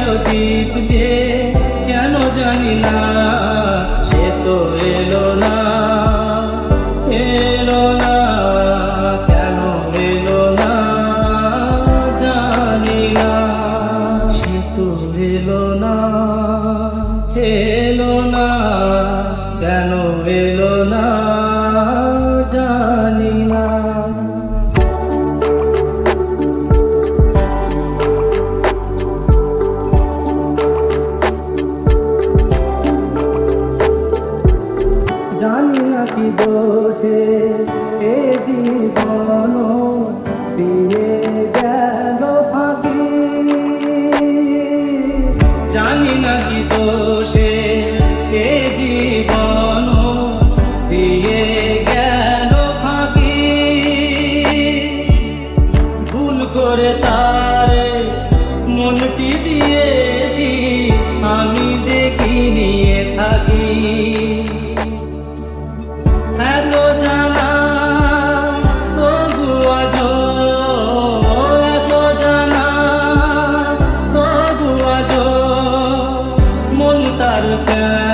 গেল দীপ যে কেন জানি না, সে তো এলো না এলো না, কেন এলো না, জানি না, সে তো এলো না এলো না। জানি না কি দোষে এ জীবন দিয়ে গেল ফাঁকি জানি না কি দোষে এ জীবন দিয়ে গেল ফাঁকি ভুল করে তারে মনটি দিয়েছি, আমি দেখি নিয়ে থাকি। তার